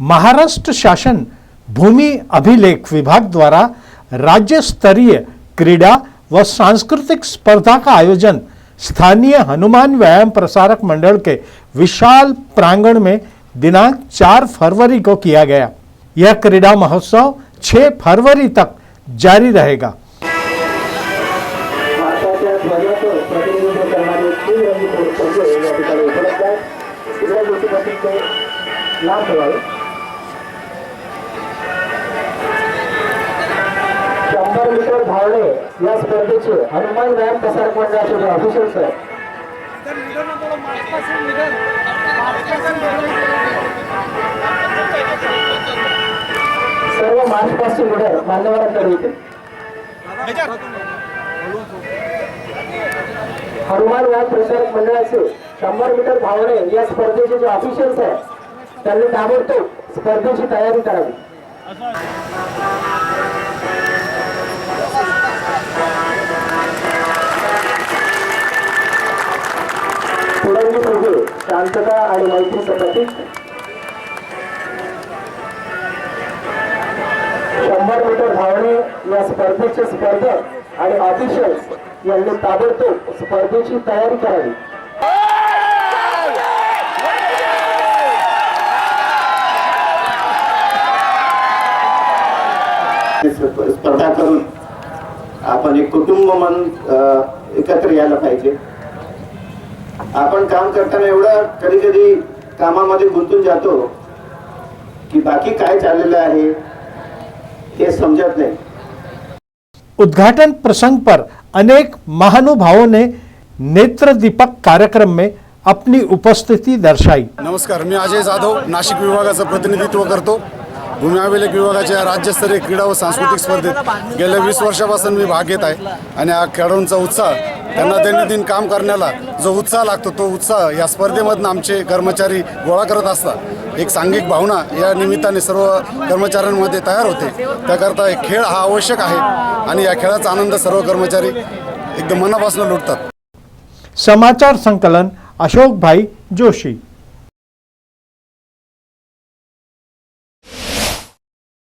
महाराष्ट्र शासन भूमि अभिलेख विभाग द्वारा राज्य स्तरीय क्रीड़ा व सांस्कृतिक स्पर्धा का आयोजन स्थानीय हनुमान व्यायाम प्रसारक मंडल के विशाल प्रांगण में दिनांक 4 फरवरी को किया गया। यह क्रीड़ा महोत्सव 6 फरवरी तक जारी रहेगा। भारताच्या शंभर मीटर धावणे या स्पर्धेचे हनुमान व्यायाम प्रसारक मंडळाचे जे ऑफिशियल्स आहेत. सर्व मार्च पासून मान्यवरांकडे येतील. हनुमान व्यायाम प्रसारक मंडळाचे शंभर मीटर धावणे या स्पर्धेचे जे ऑफिशियल्स आहेत त्यांनी ताबडतोब स्पर्धेची तयारी करावी. शांतता आणि मैत्रीचं प्रतीक. शंभर मीटर धावणे या स्पर्धेचे स्पर्धक आणि ऑफिशियल्स यांनी ताबडतोब स्पर्धेची तयारी करावी. स्पर्धा करून आपण एक कुटुंब म्हणून एकत्र यायला पाहिजे. आपण काम करताना एवढं कधी कधी कामामध्ये गुंतून जातो की बाकी काय चाललेलं आहे हे समजत नाही. उद्घाटन प्रसंग पर अनेक महानुभावों ने नेत्र दीपक कार्यक्रम में अपनी उपस्थिति दर्शाई। नमस्कार मी अजय जाधव नाशिक विभागाचं प्रतिनिधित्व करतो. भूमी विभागाच्या राज्यस्तरीय क्रीडा व सांस्कृतिक स्पर्धेत गेल्या वीस वर्षापासून मी भाग घेत आहे आणि हा खेळाडूंचा उत्साह त्यांना दैनंदिन काम करण्याला जो उत्साह लागतो तो उत्साह या स्पर्धेमधनं आमचे कर्मचारी गोळा करत असतात. एक सांघिक भावना या निमित्ताने सर्व कर्मचाऱ्यांमध्ये तयार होते. त्याकरता एक खेळ हा आवश्यक आहे आणि या खेळाचा आनंद सर्व कर्मचारी एकदम मनापासून लुटतात. समाचार संकलन अशोक भाई जोशी.